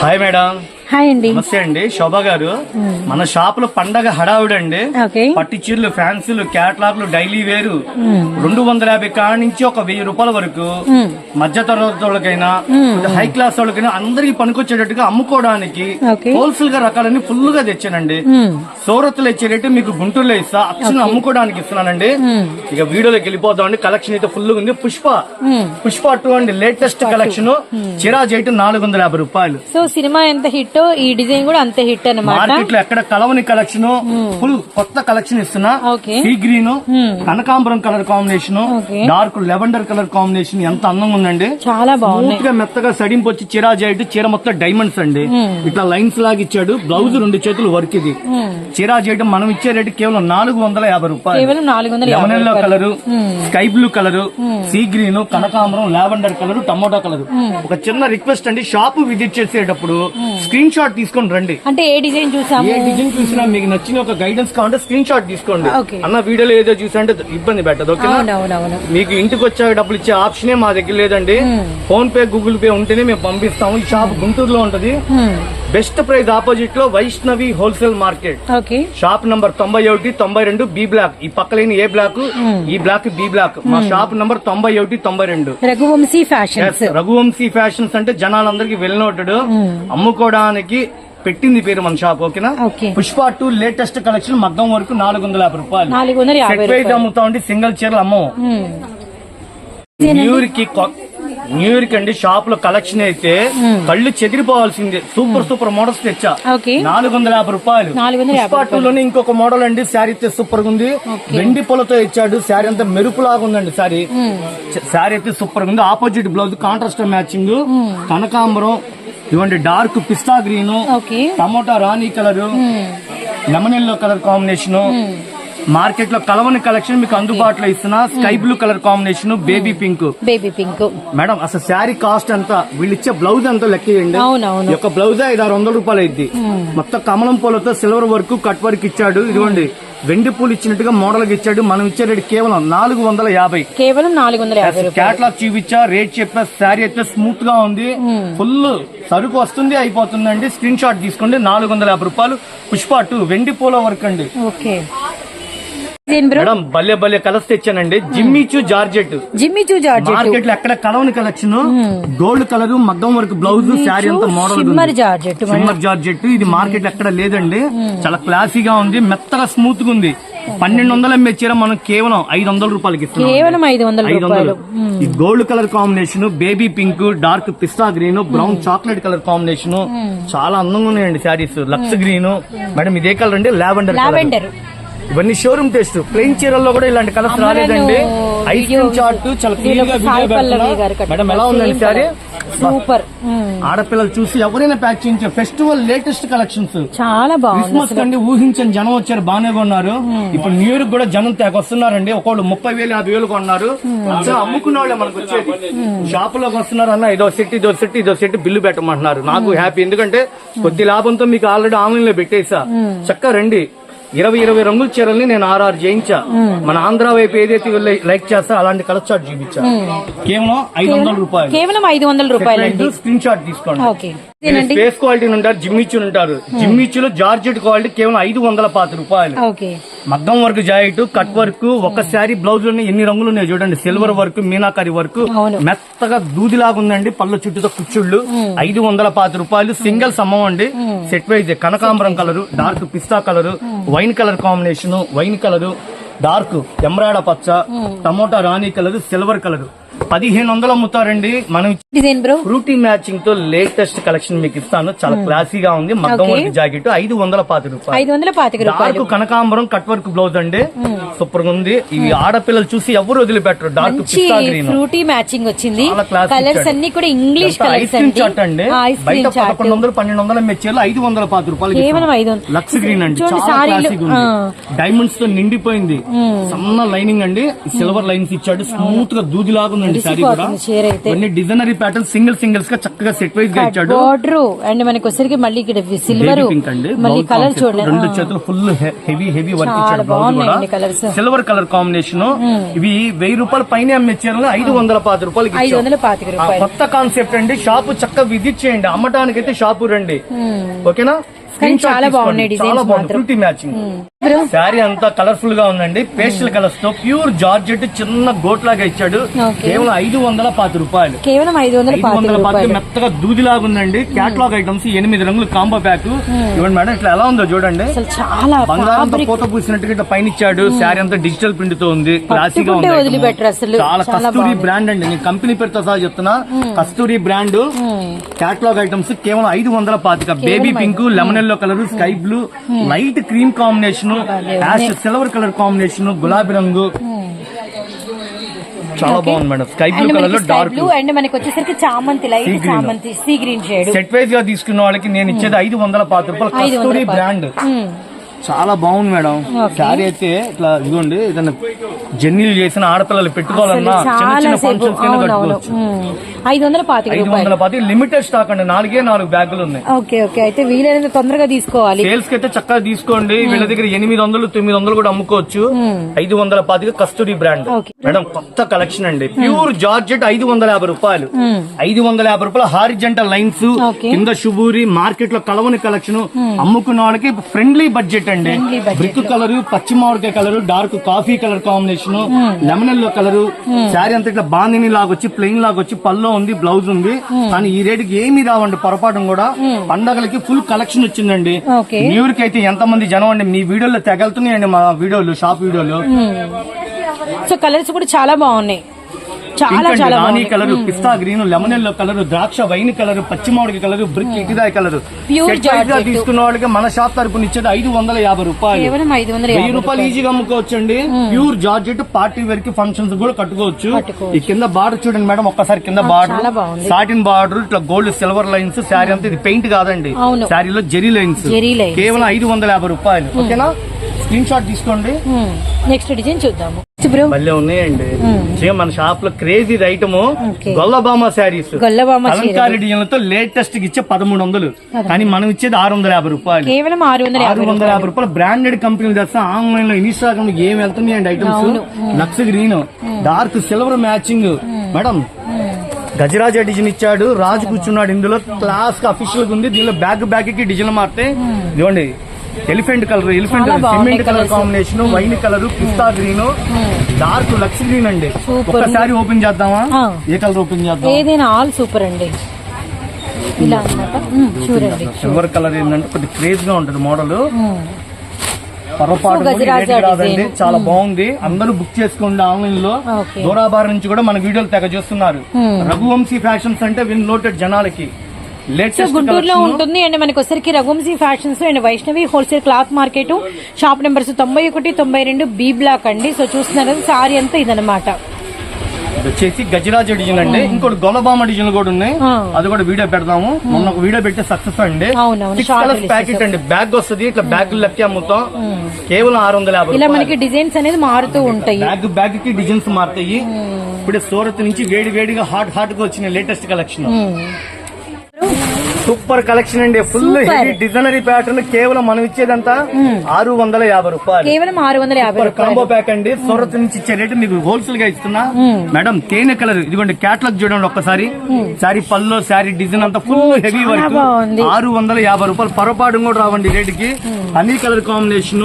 Hi madam hi అండి. నమస్తే అండి. శోభా గారు. మన షాప్లో పండగ హడావుడండి. ఓకే. పట్టు చీరలు ఫ్యాన్సీలు క్యాట్లాగ్లు డైలీ వేరు. రెండు వందల యాభై కాడ నుంచి ఒక వెయ్యి రూపాయల వరకు మధ్య తరగతి వాళ్ళకైనా హై క్లాస్ వాళ్ళకైనా అందరికి పనికొచ్చేటట్టుగా అమ్ముకోవడానికి. హోల్సేల్గా రకాలన్నీ ఫుల్గా తెచ్చానండి. సూరత్లో ఇచ్చే రేటు మీకు గుంటూరులో ఇస్తా. అచ్చను అమ్ముకోవడానికి ఇస్తున్నానండి. ఇక వీడియోలోకి వెళ్ళిపోదామండి కలెక్షన్ అయితే ఫుల్ ఉంది. పుష్ప. పుష్ప టూ అండి. లేటెస్ట్ కలెక్షన్ చిరా జైట్ నాలుగు వందల యాభై రూపాయలు. సో సినిమా ఎంత హిట్ ఈ డిజైన్ కూడా అంతే హిట్ అన్నమాట. మార్కెట్లో ఎక్కడ కలవని కలెక్షన్ ఫుల్ కొత్త కలెక్షన్ ఇస్తున్నా. సీ గ్రీన్ కనకాంబరం colour combination. Dark lavender colour combination ఎంత అందంగా ఉందండి. చాలా గా మెత్తగా సడింపు వచ్చి చీరా జాయిట్ చీర మొత్తం డైమండ్స్ అండి. ఇట్లా లైన్స్ లాగా ఇచ్చాడు. బ్లౌజ్ రెండు చేతులు వర్క్ ఇది. చీరా చేయడం మనం ఇచ్చే రేటు కేవలం నాలుగు వందల యాభై రూపాయలు. కేవలం నాలుగు వందల colour sky blue colour sea green కనకాంబరం లావెండర్ కలర్ టమోటా కలర్ ఒక చిన్న రిక్వెస్ట్ అండి షాప్ విజిట్ చేసేటప్పుడు స్క్రీన్ షాట్ తీసుకొని రండి. అంటే ఏ డిజైన్ చూసాము? ఏ డిజైన్ చూసినా మీకు నచ్చిన ఒక గైడెన్స్ కావాలంటే స్క్రీన్ షాట్ తీసుకోండి. అన్న వీడియోలో ఏదో చూసా అంటే ఇబ్బంది పెట్టదు మీకు ఇంటికి వచ్చాక డబ్బులు ఇచ్చే ఆప్షనే మా దగ్గర లేదండి. ఫోన్ పే గూగుల్ పే ఉంటేనే మేము పంపిస్తాము. ఈ షాప్ గుంటూరులో ఉంటది. బెస్ట్ ప్రైస్ ఆపోజిట్లో Vaishnavi wholesale market. Shop number తొంభై ఒకటి తొంభై రెండు బి బ్లాక్. ఈ పక్కలేని ఏ బ్లాక్? ఈ బ్లాక్ బి బ్లాక్. మా షాప్ నంబర్ తొంభై ఒకటి తొంభై రెండు. రఘువంశీ ఫ్యాషన్స్. రఘువంశీ ఫ్యాషన్స్ అంటే జనాలందరికి వెళ్ళినోటాడు అమ్ముకోవడానికి పెట్టింది పేరు మన షాప్ ఓకేనా? Okay. Pushpa two latest collection మగ్గం వరకు నాలుగు వందల యాభై రూపాయలు. అమ్ముతా ఉండి సింగిల్ చీరలు అమ్మం. న్యూ ఇయర్కి కొ- న్యూ ఇయర్కి అండి షాప్లో కలెక్షన్ అయితే కళ్ళు చెదిరిపోవాల్సిందే. సూపర్ సూపర్ మోడల్స్ తెచ్చా. నాలుగు వందల యాభై రూపాయలు. నాలుగు వందల యాభై పుష్ప టూ లోనే ఇంకొక మోడల్ అండి శారీ అయితే సూపర్గా ఉంది వెండి పొలతో ఇచ్చాడు శారీ అంతా మెరుపు లాగా ఉందండి శారీ శారీ అయితే సూపర్గా ఉంది ఆపోజిట్ బ్లౌజ్ కాంట్రాస్ట్ మ్యాచింగ్ కనకాంబరం ఇవ్వండి డార్క్ పిస్తా గ్రీన్ టమోటా రాణి colour lemon yellow colour combination మార్కెట్లో కలవని కలెక్షన్ మీకు అందుబాటులో ఇస్తున్నా. Sky blue colour combination baby pink. Baby pink. Madam అసలు శారీ కాస్ట్ ఎంత? వీళ్ళు ఇచ్చే బ్లౌజ్ ఎంత లెక్కేయండి అవునవును. యొక్క బ్లౌజ్ ఐదు ఆరు వందల రూపాయలు అయింది మొత్తం కమలం పూలతో సిల్వర్ వర్క్ కట్ వర్క్ ఇచ్చాడు. ఇదిగోండి వెండి పూలు ఇచ్చినట్టుగా మోడల్గా ఇచ్చాడు. మనం ఇచ్చే రేటు కేవలం నాలుగు వందల యాభై. కేవలం నాలుగు వందల యాభై క్యాట్లాగ్ చూపించా రేట్ చెప్పా శారీ అయితే స్మూత్గా ఉంది ఫుల్ సరుకు వస్తుంది అయిపోతుందండి. స్క్రీన్ షాట్ తీసుకోండి నాలుగు వందల యాభై రూపాయలు. పుష్ప టూ వెండి పూల వర్క్ అండి. ఓకే. మేడం భలే భలే కలర్స్ తెచ్చానండి. జిమ్మిచు జార్జెట్ జిమ్మి చూ జార్జెట్ మార్కెట్లో ఎక్కడ కలవని కలెక్షన్ గోల్డ్ కలర్ మగ్గం వర్క్ బ్లౌజ్ శారీ అంతా model shimmer georgette shimmer georgette ఇది మార్కెట్ ఎక్కడ లేదండి. చాలా క్లాసీగా ఉంది మెత్తగా స్మూత్గా ఉంది పన్నెండు వందల ఎంఏ చీర మనం కేవలం ఐదు వందల రూపాయలకి కేవలం ఐదు వందలు ఈ gold colour combination baby pink dark పిస్తా green brown chocolate colour combination చాలా అందంగా ఉన్నాయండి శారీస్. లక్స్ గ్రీన్. మేడం ఇదే కలర్ అండి? Lavender lavender. ఇవన్నీ షోరూమ్ టెస్ట్ ప్లెయిన్ చీరల్లో కూడా ఇలాంటి కలర్స్ రాలేదండి. ఐస్ క్రీమ్ చార్ట్ చాలా క్లియర్గా మేడం ఎలా ఉందండి శారీ సూపర్ ఆడపిల్లలు చూసి ఎవరైనా ప్యాక్ చేయించే ఫెస్టివల్ లేటెస్ట్ కలెక్షన్స్ చాలా బాగుంది క్రిస్మస్ కండి ఊహించని జనం వచ్చారు బాగానే కొన్నారు. ఇప్పుడు న్యూ ఇయర్ కూడా జనం తెగ వస్తున్నారండి ఒకళ్ళు ముప్పై వేలు యాభై వేలు కొన్నారు. అసలు అమ్ముకున్న వాళ్ళే మనకు వచ్చేది. షాప్లోకి వస్తున్నారు అన్న ఇదో సెట్ ఇదో సెట్ ఇదో సెట్ బిల్లు పెట్టమంటున్నారు. నాకు హ్యాపీ ఎందుకంటే కొద్ది లాభంతో మీకు ఆల్రెడీ ఆన్లైన్లో పెట్టేసా. చక్కగా రండి. ఇరవై ఇరవై రంగుల చీరల్ని నేను ఆర్ఆర్ చేయించా. మన ఆంధ్ర వైపు ఏదైతే వీళ్ళు లైక్ చేస్తా అలాంటి కలర్ చార్ట్ చూపించా. కేవలం ఐదు వందల రూపాయలు. కేవలం ఐదు వందల రూపాయలండి. స్క్రీన్ షాట్ తీసుకోండి. స్పేస్ క్వాలిటీ ఉంటారు జిమ్మిచ్చు ఉంటారు. జిమ్మిచ్చులో జార్జెట్ క్వాలిటీ కేవలం ఐదు వందల పాతి రూపాయలు. మగ్గం వర్క్ జాయిట్ కట్ వర్క్ ఒక శారీ బ్లౌజ్లోనే ఎన్ని రంగులు ఉన్నాయో చూడండి. సిల్వర్ వర్క్ మీనాకరి వర్క్. మెత్తగా దూదిలాగా ఉందండి పళ్ళ చుట్టూతో కుచ్చుళ్ళు. ఐదు వందల పాతి రూపాయలు. సింగిల్ సమ్మం అండి. సెట్ వైజ్ కనకాంబరం కలర్ డార్క్ పిస్తా colour wine colour combination wine colour dark ఎమరాడ పచ్చ టమోటా రాణి కలర్ సిల్వర్ కలర్. పదిహేను వందలు అమ్ముతారండి మనం డిజైన్ బ్రో. ఫ్రూటీ మ్యాచింగ్తో లేటెస్ట్ కలెక్షన్ మీకు ఇస్తాను. చాలా క్లాసీగా ఉంది. మగ్గం. వర్క్ జాకెట్ ఐదు వందల పాతి రూపాయలు. ఐదు వందల పాతిక రూపాయలు. డార్క్ కనకాంబరం కట్ వర్క్ బ్లౌజ్ అండి. సూపర్గా ఉంది. ఇవి ఆడపిల్లలు చూసి ఎవరు వదిలిపెట్టరు. డార్క్ మంచి పిస్తా గ్రీన్. ఫ్రూటీ మ్యాచింగ్ వచ్చింది. కలర్స్. అన్ని కూడా ఇంగ్లీష్ కలర్స్ అండి. చాట్ బయట పదకొండు వందలు పన్నెండు వందల మెచ్చేలు ఐదు వందల పాతి రూపాయలు కేవలం ఐదు. లక్స్ గ్రీన్ అండి. చాలా క్లాసిక్ ఉంది. డైమండ్స్తో నిండిపోయింది. సన్న లైనింగ్ అండి. సిల్వర్ లైన్స్ ఇచ్చాడు. స్మూత్గా కూడా మెరిసిపోతుంది చీర అయితే కొన్ని డిజైనరీ ప్యాటర్న్ సింగిల్ సింగిల్స్గా చక్కగా సెట్ వైజ్గా ఇచ్చాడు. బార్డర్ అండ్ మనకి వచ్చరికి మళ్ళీ ఇక్కడ సిల్వర్ బేబీ పింక్ అండి. మళ్ళీ కలర్. చూడండి రెండు. చేతులు ఫుల్ హెవీ హెవీ వర్క్ ఇచ్చాడు బ్లౌజ్. సిల్వర్ కలర్ కాంబినేషన్ ఇవి వెయ్యి రూపాయలు పైన అమ్మే చీరలు ఐదు వందల పాతి రూపాయలకి ఐదు. వందల పాతిక రూపాయలు. కొత్త కాన్సెప్ట్ అండి. షాపు చక్కగా విజిట్ చేయండి. అమ్మటానికైతే షాపు రండి. ఓకేనా కానీ Screenshot చాలా. బాగున్నాయి చాలా బాగుంది మ్యాచింగ్ శారీ అంతా కలర్ఫుల్గా ఉందండి. పేస్టల్ కలర్స్తో ప్యూర్ జార్జెట్ చిన్న గోట్ లాగా ఇచ్చాడు. కేవలం ఐదు వందల పాతి రూపాయలు. కేవలం ఐదు వందల పాతి మెత్తగా దూదిలాగా ఉందండి. క్యాట్లాగ్ ఐటమ్స్ ఎనిమిది రంగులు కాంబో ప్యాక్ ఇవ్వండి మేడం ఇట్లా ఎలా ఉందో చూడండి. చాలా బంగారంతో. పూత పూసినట్టుగా ఇట్లా పైన ఇచ్చాడు శారీ అంతా డిజిటల్ ప్రింట్తో ఉంది. క్లాసీగా పట్టుకుంటే ఉంది. చాలా కస్తూరి. బ్రాండ్ అండి. నేను కంపెనీ పేరుతో సహా చెప్తున్నా. కస్తూరి బ్రాండ్ క్యాట్లాగ్ ఐటమ్స్ కేవలం ఐదు వందల పాతిక. Baby pink lemon yellow colour sky blue light cream combination ash silver colour combination గులాబీ రంగు. చాలా బాగుంది మేడం. స్కై బ్లూ కలర్లో డార్క్. బ్లూ అండ్ మనకి వచ్చేసరికి చామంతి లైట్. చామంతి సీ గ్రీన్ షేడ్ సెట్ వైజ్గా తీసుకున్న వాళ్ళకి నేను ఇచ్చేది ఐదు వందల పాతి రూపాయలు కస్తూరి. బ్రాండ్. చాలా బాగుంది మేడం. శారీ అయితే ఇట్లా ఇదిగోండి ఏదైనా జర్నీలు చేసిన ఆడపిల్లలు పెట్టుకోవాలన్నా ఐదు వందల పాతిక ఐదు వందల లిమిటెడ్ స్టాక్ అండి. నాలుగే నాలుగు బ్యాగులు ఉన్నాయి. Okay okay. అయితే వీలైనంత తొందరగా తీసుకోవాలి. సేల్స్కి అయితే చక్కగా తీసుకోండి. వీళ్ళ దగ్గర ఎనిమిది వందలు తొమ్మిది వందలు కూడా అమ్ముకోవచ్చు. ఐదు వందల పదిగా కస్తూరి బ్రాండ్. మేడం కొత్త కలెక్షన్ అండి. ప్యూర్ జార్జెట్ ఐదు వందల యాభై రూపాయలు. ఐదు వందల యాభై రూపాయలు హారిజెంటల్ లైన్స్. కింద శుభూరి మార్కెట్లో కలవని కలెక్షన్ అమ్ముకున్న వాళ్ళకి friendly budget budget brick colour పచ్చి మామిడికాయ colour dark coffee colour combination lemon yellow colour sari అంతా ఇట్లా బాందిని లాగొచ్చి ప్లెయిన్ లాగొచ్చి పల్లో ఉంది బ్లౌజ్ ఉంది. కానీ ఈ రేటుకి ఏమీ రావండి పొరపాటు కూడా పండగలకి ఫుల్ కలెక్షన్ వచ్చిందండి. ఓకే. న్యూ ఇయర్కి అయితే ఎంత మంది జనం అండి మీ వీడియోలో తెగలుతున్నాయండి మా వీడియోలు షాప్ వీడియోలు. సో కలర్స్ కూడా చాలా బాగున్నాయి. చాలా చాలా రాణి కలర్ పిస్తా గ్రీన్ లెమన్ ఎల్లో కలర్ ద్రాక్ష వైన్ కలర్ పచ్చి మామిడి కలర్ బ్రిక్ ఇకిదాయి కలర్. గా. తీసుకున్న వాళ్ళకి మన షాప్ తరపున ఇచ్చేది ఐదు వందల యాభై రూపాయలు. వెయ్యి రూపాయలు ఈజీగా అమ్ముకోవచ్చు అండి ప్యూర్ జార్జెట్ పార్టీ వేర్కి ఫంక్షన్స్ కూడా కట్టుకోవచ్చు. ఈ కింద బార్డర్ చూడండి మేడం ఒక్కసారి కింద బార్డర్. సాటిన్ బార్డర్ ఇట్లా గోల్డ్ సిల్వర్ లైన్స్ శారీ అంతా ఇది పెయింట్ కాదండి. శారీలో జెరీ లైన్స్. కేవలం ఐదు వందల యాభై రూపాయలు. ఓకేనా? స్క్రీన్ షాట్ తీసుకోండి నెక్స్ట్ డిజైన్ చూద్దాము. మళ్ళీ ఉన్నాయండి. మన షాప్లో క్రేజీ ఐటమ్. గొల్లబామ శారీస్. అలంకార డిజైన్లతో లేటెస్ట్ ఇచ్చే పదమూడు వందలు. కానీ మనం ఇచ్చేది ఆరు వందల యాభై రూపాయలు. కేవలం ఆరు వందల యాభై రూపాయలు. బ్రాండెడ్ కంపెనీలు తెస్తా ఆన్లైన్లో ఇన్స్టాగ్రామ్ ఏం వెళ్తున్నాయండి items Lux green dark silver matching madam గజరాజ design ఇచ్చాడు. రాజు కూర్చున్నాడు. ఇందులో క్లాస్గా అఫీషియల్గా ఉంది. దీనిలో బ్యాగ్ బ్యాగ్కి డిజైన్ మారితే ఇదిగోండి. Elephant colour elephant cement colour. Combination wine colour పిస్తా గ్రీన్ డార్క్ లక్స్ గ్రీన్ అండి. ఒక్కసారి ఓపెన్ చేద్దామా. ఏ కలర్ ఓపెన్ చేద్దాం? ఏదైనా ఆల్ సూపర్ అండి. ఇలా అన్నమాట. చూడండి. Silver colour. ఏంటంటే కొద్దిగా క్రేజ్గా ఉంటది మోడల్. మ్మ్. పొరపాటు. చాలా బాగుంది. అందరూ బుక్ చేసుకోండి ఆన్లైన్లో. దూరాబార్ నుంచి కూడా మన వీడియోలు తెగ చూస్తున్నారు. రఘువంశీ ఫ్యాషన్స్ అంటే విన్ నోటెడ్ జనాలకి. సో గుంటూరులో ఉంటుంది అండ్ మనకి వచ్చరికి Raghuvanshi fashions and Vaishnavi wholesale cloth market shop numbers తొంభై ఒకటి తొంభై రెండు బి బ్లాక్ అండి. సో చూస్తున్నారు సారీ అంతా ఇదనమాట వచ్చేసి గజరాజ డిజైన్ అండి. ఇంకోటి గొలబామ డిజైన్ కూడా ఉన్నాయి. ఆ. అది కూడా వీడియో పెడదాము. మొన్న ఒక వీడియో పెడితే సక్సెస్ అండి. సిక్స్ కలర్స్ ప్యాకెట్ అండి. బ్యాగ్ వస్తుంది ఇట్లా బ్యాగ్ లెక్క అమ్ముతాం. కేవలం ఆరు వందల యాభై ఇలా. మనకి డిజైన్స్ అనేది మారుతూ ఉంటాయి. బ్యాగ్ బ్యాగ్కి డిజైన్స్ మారుతాయి. ఇప్పుడే సూరత్ నుంచి వేడి వేడిగా హాట్ హాట్గా వచ్చిన లేటెస్ట్ కలెక్షన్ సూపర్ కలెక్షన్ అండి. ఫుల్. హెవీ డిజైనరీ ప్యాటర్న్ కేవలం మనం ఇచ్చేదంతా ఆరు వందల యాభై రూపాయలు. కేవలం ఆరు వందల యాభై కాంబో ప్యాక్ అండి. సూరత్ నుంచి ఇచ్చే రేటు మీకు హోల్సేల్గా ఇస్తున్నా. మేడం తేనె కలర్ ఇదిగోండి క్యాట్లాగ్ చూడండి ఒక్కసారి. శారీ పల్లో శారీ డిజైన్ అంతా ఫుల్ హెవీ వర్క్. ఆరు వందల యాభై రూపాయలు. పొరపాటు కూడా రావండి రేటుకి హనీ కలర్ కాంబినేషన్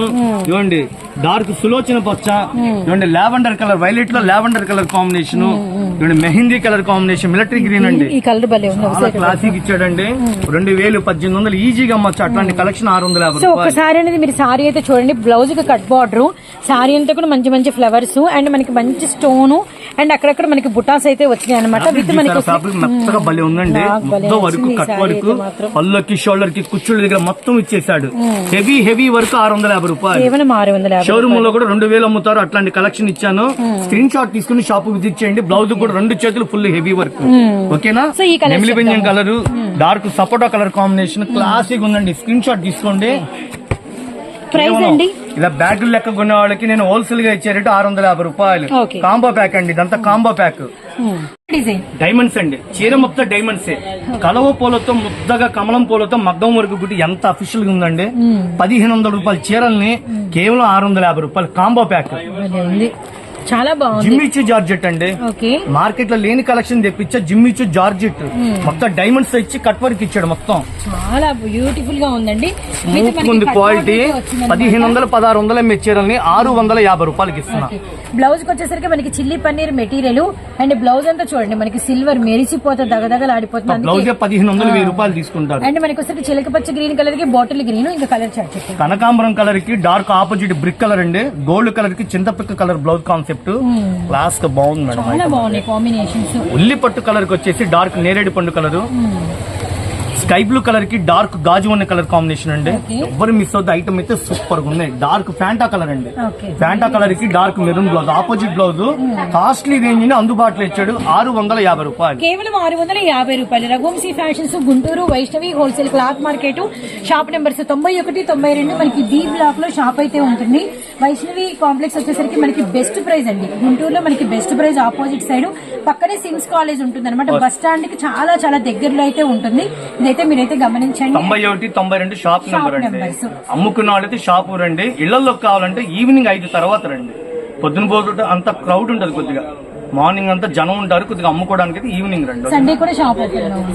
ఇవ్వండి డార్క్ సులోచన పచ్చ. ఇవ్వండి లావెండర్ కలర్ వైలెట్లో లావెండర్ కలర్ కాంబినేషన్ ఇవ్వండి mehndi colour combination military green అండి. ఈ కలర్ చాలా క్లాసిక్ ఇచ్చాడండి. రెండు వేలు పద్దెనిమిది వందలు ఈజీగా అమ్మచ్చు. అట్లాంటి కలెక్షన్ ఆరు వందల యాభై సో ఒకసారి అనేది మీరు సారీ అయితే చూడండి. బ్లౌజ్కి కట్ బార్డర్ సారీ అంతా కూడా మంచి మంచి ఫ్లవర్స్ అండ్ మనకి మంచి స్టోన్ అండ్ అక్కడక్కడ మనకి బుటాస్ అయితే వచ్చినాయి అనమాట విత్ మనకి మెత్తగా భలే ఉందండి. మొత్తం వరకు కట్ వరకు. పళ్ళకి షోల్డర్కి కుచ్చుళ్ళ దగ్గర మొత్తం ఇచ్చేసాడు హెవీ హెవీ వరకు ఆరు వందల యాభై రూపాయలు. కేవలం ఆరు వందల యాభై షోరూమ్లో కూడా రెండు వేలు అమ్ముతారు. అట్లాంటి కలెక్షన్ ఇచ్చాను. స్క్రీన్ షాట్ తీసుకుని షాప్ విజిట్ చేయండి. బ్లౌజ్ కూడా రెండు చేతులు ఫుల్ హెవీ వర్క్ ఓకేనా సో ఈ కలర్ డార్క్ సపోటా కలర్ కాంబినేషన్ క్లాసిక్ ఉందండి. స్క్రీన్ షాట్ తీసుకోండి. ప్రైస్ కేవలం అండి? ఇలా బ్యాగులు లెక్క కొనే వాళ్ళకి నేను హోల్సేల్గా ఇచ్చే రేటు ఆరు వందల యాభై రూపాయలు. కాంబో ప్యాక్ అండి ఇదంతా కాంబో ప్యాక్. డైమండ్స్ అండి. చీర మొత్తం డైమండ్స్ కలవ పూలతో ముద్దగా కమలం పూలతో మగ్గం వరకు గుట్టి ఎంత అఫీషియల్గా ఉందండి. పదిహేను వందల రూపాయల చీరల్ని కేవలం ఆరు వందల యాభై రూపాయలు కాంబో ప్యాక్. చాలా బాగుంది. జిమ్మిచ్చు జార్జెట్ అండి. మార్కెట్లో లేని కలెక్షన్ తెప్పించా జిమ్మిచ్చు జార్జెట్ మొత్తం డైమండ్స్ ఇచ్చి కట్ వర్క్ ఇచ్చాడు మొత్తం. చాలా బ్యూటిఫుల్గా ఉందండి. స్మూత్ ఉంది క్వాలిటీ. పదిహేను వందల పదహారు వందల ఎంఏ చీరల్ని ఆరు వందల యాభై రూపాయలకి ఇస్తున్నా. బ్లౌజ్కి వచ్చేసరికి మనకి chilli paneer material and blouse అంతా చూడండి మనకి సిల్వర్ మెరిసిపోతే దగదగలాడిపోతుంది అందుకే- బ్లౌజే పదిహేను వందలు వెయ్యి రూపాయలు తీసుకుంటారు. అండ్ మనకి వచ్చేసరికి చిలక పచ్చ గ్రీన్ కలర్కి బాటిల్ గ్రీన్ ఇంకా కలర్ చెప్పండి. కనకాంబరం కలర్కి డార్క్ ఆపోజిట్ బ్రిక్ కలర్ అండి. గోల్డ్ కలర్కి చింతపిక్క కలర్ బ్లౌజ్ కాన్సెప్ట్ క్లాస్గా బాగుంది మేడం. చాలా బాగున్నాయి కాంబినేషన్స్. ఉల్లి పట్టు కలర్కి వచ్చేసి డార్క్ నేరేడు పండు కలర్. స్కై బ్లూ కలర్కి డార్క్ గాజు ఉన్న కలర్ కాంబినేషన్ అండి. ఎవ్వరు మిస్ అవుతుంది ఐటమ్ అయితే సూపర్గా ఉన్నాయి డార్క్ ఫ్యాంటా కలర్ అండి. ఫ్యాంటా కలర్కి dark maroon blouse opposite blouse costly రేంజ్ని అందుబాటులో ఇచ్చాడు. ఆరు వందల యాభై రూపాయలు. కేవలం ఆరు వందల యాభై రూపాయలు. Raghuvanshi fashions Guntur Vaishnavi wholesale cloth market shop numbers తొంభై ఒకటి తొంభై రెండు మనకి బి బ్లాక్లో షాప్ అయితే ఉంటుంది. వైష్ణవి కాంప్లెక్స్ వచ్చేసరికి మనకి బెస్ట్ ప్రైస్ అండి. గుంటూరులో మనకి బెస్ట్ ప్రైస్ ఆపోజిట్ సైడ్ పక్కనే సిమ్స్ కాలేజ్ ఉంటుంది అనమాట బస్ స్టాండ్కి చాలా చాలా దగ్గరలో అయితే ఉంటుంది. ఇదైతే మీరైతే గమనించండి. తొంభై ఒకటి తొంభై రెండు షాప్ నెంబర్ అండి. అమ్ముకున్న వాళ్ళైతే షాపు రండి. ఇళ్ళలో కావాలంటే ఈవినింగ్ ఐదు తర్వాత రండి. పొద్దున పోతుంటే అంత క్రౌడ్ ఉంటది కొద్దిగా. మార్నింగ్ అంతా జనం ఉంటారు కొద్దిగా అమ్ముకోవడానికి అయితే ఈవినింగ్ రండి. సండే కూడా షాప్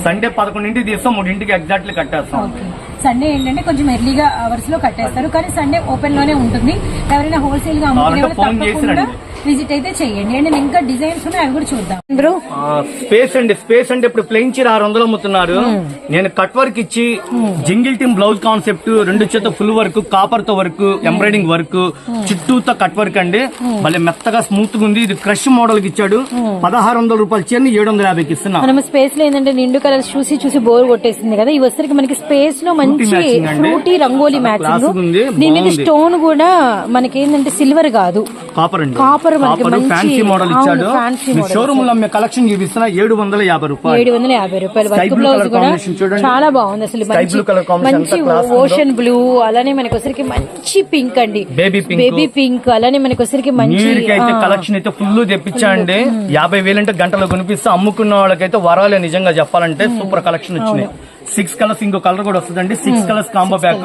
సండే పదకొండింటికి తీస్తాం మూడింటికి ఎగ్జాక్ట్లీ కట్టేస్తాం. సండే ఏంటంటే కొంచెం ఎర్లీగా అవర్స్లో కట్టేస్తారు. కానీ సండే ఓపెన్లోనే ఉంటుంది. ఎవరైనా హోల్సేల్గా అమ్ముకునే వాళ్ళు తప్పకుండా. విజిట్ అయితే చేయండి. అండ్ ఇంకా డిజైన్స్ ఉన్నాయి అవి కూడా చూద్దాం. బ్రో. స్పేస్ అండి స్పేస్ అంటే ఇప్పుడు ప్లెయిన్ చీర ఆరు వందలు అమ్ముతున్నారు. నేను కట్ వర్క్ ఇచ్చి జింగిల్ టీమ్ బ్లౌజ్ కాన్సెప్ట్ రెండు చేత ఫుల్ వర్క్ కాపర్తో వర్క్ ఎంబ్రాయిడింగ్ వర్క్ చుట్టూతో కట్ వర్క్ అండి. మళ్ళీ మెత్తగా స్మూత్గా ఉంది. ఇది క్రష్ మోడల్కి ఇచ్చాడు. పదహారు వందల రూపాయలు చీరని ఏడు వందల యాభైకి ఇస్తున్నా. మనం స్పేస్లో ఏంటంటే నిండు కలర్స్ చూసి చూసి బోర్ కొట్టేసింది కదా. ఈ వచ్చరికి మనకి స్పేస్లో మంచి. Fruity rangoli matching. దీని మీద. స్టోన్ కూడా మనకి ఏంటంటే సిల్వర్ కాదు. కాపర్ అండి. కాపర్ ఫ్యాన్సీ మోడల్ ఇచ్చాడు. షోరూమ్లో కలెక్షన్ చూపిస్తున్నా ఏడు వందల యాభై రూపాయలు. ఏడు వందల యాభై రూపాయలు. వర్క్ బ్లౌజ్ కూడా. చాలా బాగుంది అసలు. మంచి. ఓషన్ బ్లూ అలానే మనకి వచ్చరికి మంచి పింక్ అండి. Baby pink. బేబీ పింక్ అలానే మనకి వచ్చరికి మంచి కలెక్షన్ అయితే ఫుల్ తెప్పించండి యాభై వేలంటే గంటలో కొనిపిస్తే అమ్ముకున్న వాళ్ళకైతే వరాలే నిజంగా చెప్పాలంటే. సూపర్ కలెక్షన్ వచ్చినాయి. సిక్స్ కలర్స్ ఇంకో కలర్ కూడా వస్తుందండి. సిక్స్ కలర్స్ కాంబో ప్యాక్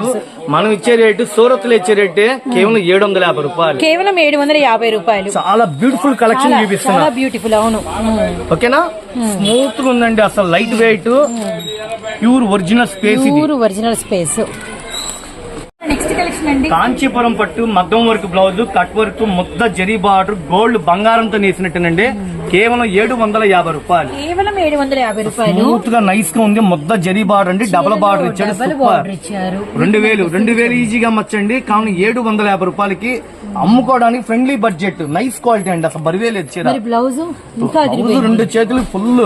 మనం ఇచ్చే రేటు సూరత్లో ఇచ్చే రేటే కేవలం ఏడు వందల యాభై రూపాయలు. కేవలం ఏడు వందల యాభై రూపాయలు. చాలా బ్యూటిఫుల్ కలెక్షన్ చూపిస్తున్నా. చాలా బ్యూటిఫుల్ అవును. ఉమ్. ఓకేనా? స్మూత్గా ఉందండి అసలు light weight pure original space ఇది. Pure original space next collection అండి. కాంచీపురం పట్టు మగ్గం వర్క్ బ్లౌజ్ కట్ వర్క్ ముద్ద జరీ బార్డర్ గోల్డ్ బంగారంతో నేసినట్టేనండి. కేవలం ఏడు వందల యాభై రూపాయలు. కేవలం ఏడు వందల యాభై రూపాయలు. స్మూత్గా నైస్గా ఉంది. ముద్ద జరీ బార్డర్ అండి. డబల్ బార్డర్ ఇచ్చాడు. ఇచ్చారు. రెండు వేలు రెండు వేలు ఈజీగా మచ్చండి. కావున ఏడు వందల యాభై రూపాయలకి అమ్ముకోవడానికి ఫ్రెండ్లీ బడ్జెట్. నైస్ క్వాలిటీ అండి. అసలు బరివేలేదు చీర. మరి బ్లౌజ్? రెండు చేతులు ఫుల్.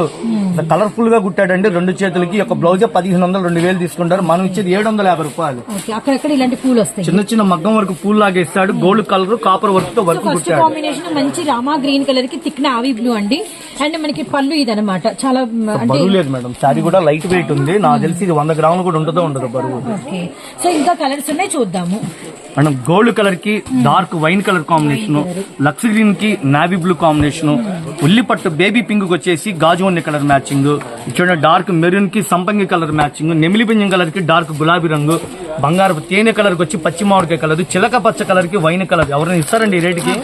కలర్ఫుల్గా కుట్టాడండి. రెండు చేతులకి ఒక బ్లౌజ్ పదిహేను వందలు రెండు వేలు తీసుకుంటారు. మనం ఇచ్చేది ఏడు వందల యాభై రూపాయలు. అక్కడక్కడ ఇలాంటి పూలు వస్తాయి. చిన్న చిన్న మగ్గం వరకు పూల్ లాగా ఇస్తాడు గోల్డ్ కలర్ కాపర్ వర్క్తో వర్క్ కుట్టాడు. కాంబినేషన్ మంచి రామా గ్రీన్ కలర్కి తిక్న ఆవి బ్లూ అండి. అండ్ మనకి పళ్ళు ఇదనమాట చాలా బరువు లేదు మేడం. శారీ కూడా లైట్ వెయిట్ ఉంది. నాకు తెలిసి ఇది వంద గ్రాములు కూడా ఉంటుందో ఉండదు బరువు. ఓకే. సో ఇంకా కలర్స్ ఉన్నాయి చూద్దాము. మనం గోల్డ్ కలర్కి డార్క్ వైన్ కలర్ కాంబినేషన్ లక్స్ గ్రీన్కి నావీ బ్లూ కాంబినేషన్ ఉల్లి పట్టు బేబీ పింక్కి వచ్చేసి గాజు వన్నె కలర్ మ్యాచింగ్ చూడండి డార్క్ మెరూన్కి సంపంగి కలర్ మ్యాచింగ్ నెమిలి పింజం కలర్కి డార్క్ గులాబీ రంగు బంగారపు తేనె కలర్కి వచ్చి పచ్చి మామిడికాయ కలర్ చిలక పచ్చ కలర్కి వైన్ కలర్ ఎవరైనా ఇస్తారండి ఈ రేటుకి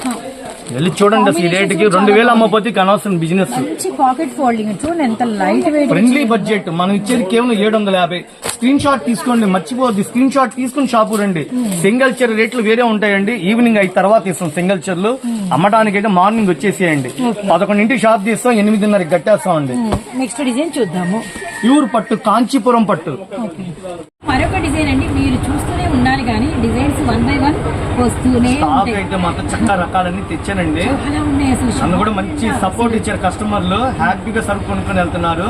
వెళ్ళి చూడండి అసలు ఈ రేటుకి రెండు వేలు అమ్మపోతే అనవసరం బిజినెస్ మంచి పాకెట్ ఫోల్డింగ్ చూడండి ఎంత లైట్ వెయిట్ ఫ్రెండ్లీ బడ్జెట్ మనం ఇచ్చేది కేవలం ఏడు వందల యాభై. స్క్రీన్ షాట్ తీసుకోండి మర్చిపోవద్దు. స్క్రీన్ షాట్ తీసుకుని షాపు రండి. సింగిల్ చీర రేట్లు వేరే ఉంటాయండి. ఈవినింగ్ అయిన తర్వాత ఇస్తాం సింగిల్ చీరలు. అమ్మడానికి అయితే మార్నింగ్ వచ్చేసేయండి. పదకొండింటి షాప్ తీస్తాం ఎనిమిదిన్నరకి కట్టేస్తాం అండి నెక్స్ట్ డిజైన్ చూద్దాము. ప్యూర్ పట్టు కాంచీపురం పట్టు. మరొక డిజైన్ అండి మీరు చూస్తూనే ఉండాలి కానీ డిజైన్స్ వన్ బై వన్ వస్తూనే అయితే మాత్రం చక్కగా రకాలన్నీ తెచ్చానండి. నన్ను కూడా మంచి సపోర్ట్ ఇచ్చారు కస్టమర్లు. హ్యాపీగా సరుకు కొనుక్కొని వెళ్తున్నారు.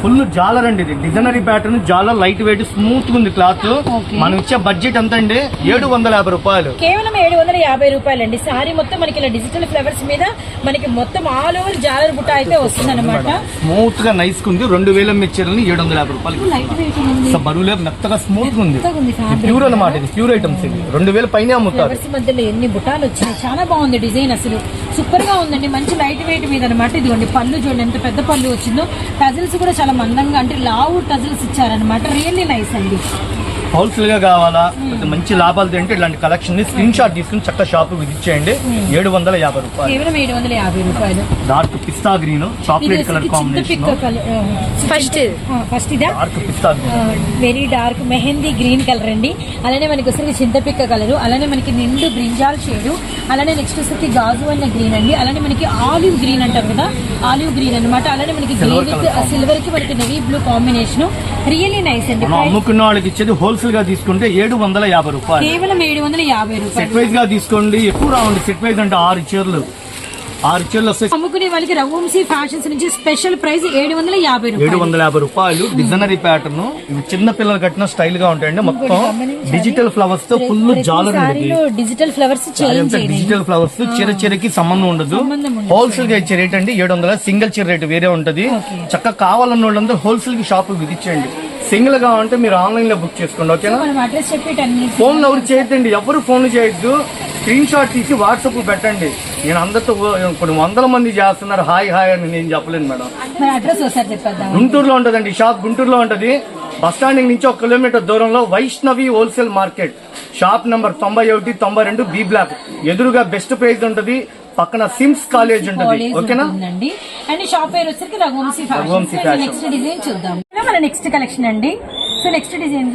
ఫుల్ జాలర్ అండి ఇది. డిజైనరీ ప్యాటర్న్ జాలర్ లైట్ వెయిట్ స్మూత్ ఉంది క్లాత్. మనం ఇచ్చే బడ్జెట్ ఎంత అండి? ఏడు వందల యాభై రూపాయలు. కేవలం ఏడు వందల యాభై రూపాయలండి. సారీ మొత్తం మనకి ఇలా డిజిటల్ ఫ్లవర్స్ మీద మనకి మొత్తం ఆల్ ఓవర్ జాలర్ బుట్ట అయితే వస్తుంది అనమాట స్మూత్గా నైస్ ఉంది. రెండు వేల మెచ్చర్ని ఏడు వందల యాభై రూపాయలు బరువు లేదు మెత్తగా స్మూత్ ఉంది. ప్యూర్ అన్నమాట. ఇది ప్యూర్ ఐటమ్స్ ఇది. రెండు వేల పైన అమ్ముతారు. మధ్యలో ఎన్ని బుటాలు వచ్చినాయి చాలా బాగుంది డిజైన్ అసలు. సూపర్గా ఉందండి. మంచి లైట్ వెయిట్ మీద అనమాట ఇదిగోండి పళ్ళు చూడండి ఎంత పెద్ద పళ్ళు వచ్చిందో. టజిల్స్ కూడా చాలా మందంగా అంటే లావు టజిల్స్ ఇచ్చారనమాట రియల్లీ నైస్ అండి. హోల్సేల్గా కావాలా? మంచి లాభాలు తింటే ఇలాంటి కలెక్షన్ని స్క్రీన్ షాట్ తీసుకుని చక్క షాప్ విజిట్ చేయండి ఏడు వందల యాభై రూపాయలు. కేవలం ఏడు వందల యాభై రూపాయలు. డార్క్ పిస్తా green chocolate colour combination first first ఇదా. డార్క్ పిస్తా green very dark mehndi green colour అండి. అలానే మనకి వచ్చరికి చింతపిక్క కలర్ అలానే మనకి నిండు బ్రింజాల్ షేడు అలానే నెక్స్ట్ వచ్చరికి గాజు అన్న గ్రీన్ అండి. అలానే మనకి ఆలివ్ గ్రీన్ అంటారు కదా ఆలివ్ గ్రీన్ అన్నమాట. అలానే మనకి గ్రీన్ సిల్వర్కి మనకి navy blue combination really nice అండి మనం అమ్ముకున్న వాళ్ళకి ఇచ్చేది హోల్సేల్గా తీసుకుంటే ఏడు వందల యాభై రూపాయలు. కేవలం ఏడు వందల యాభై రూపాయలు. సెట్ వైజ్గా తీసుకోండి. ఎక్కువ రావండి. సెట్ వైజ్ అంటే ఆరు చీరలు. ఆరు చీరలు వస్తే అమ్ముకునే వాళ్ళకి రఘువంశీ ఫ్యాషన్స్ నుంచి స్పెషల్ ప్రైస్ ఏడు వందల యాభై ఏడు రూపాయలు వందల యాభై రూపాయలు. Designery pattern. ఇవి చిన్న పిల్లలు కట్టిన స్టైల్గా ఉంటాయండి మొత్తం డిజిటల్ ఫ్లవర్స్తో ఫుల్ జాలర్ డిజిటల్ ఫ్లవర్స్ డిజిటల్ ఫ్లవర్స్ చీర చీరకి సంబంధం ఉండదు. హోల్సేల్గా ఇచ్చే రేట్ అండి. ఏడు వందల సింగిల్ చీర రేట్ వేరే ఉంటది. చక్కగా కావాలన్న వాళ్ళందరూ హోల్సేల్కి షాప్ విధించండి. సింగిల్గా ఉంటే మీరు ఆన్లైన్లో బుక్ చేసుకోండి ఓకేనా? ఫోన్ ఎవరు చేయొద్దండి ఎవరు ఫోన్ చేయొద్దు. స్క్రీన్ షాట్ తీసి వాట్సాప్ పెట్టండి. నేను అందరితో ఇప్పుడు వందల మంది చేస్తున్నారు హాయ్ హాయ్ అని నేను చెప్పలేను మేడం. గుంటూరులో ఉంటదండి షాప్ గుంటూరులో ఉంటది. బస్ స్టాండింగ్ నుంచి ఒక కిలోమీటర్ దూరంలో Vaishnavi wholesale market. Shop number తొంభై ఒకటి తొంభై రెండు బి బ్లాక్. ఎదురుగా బెస్ట్ ప్రైస్ ఉంటది పక్కన సిమ్స్ కాలేజ్ ఉంటది ఓకేనా? ఉంటుందండి. అండ్ షాప్ పేరు వచ్చరికి Raghuvanshi Raghuvanshi fashion. fashion. Next design చూద్దాం. మన నెక్స్ట్ కలెక్షన్ అండి. సో నెక్స్ట్ డిజైన్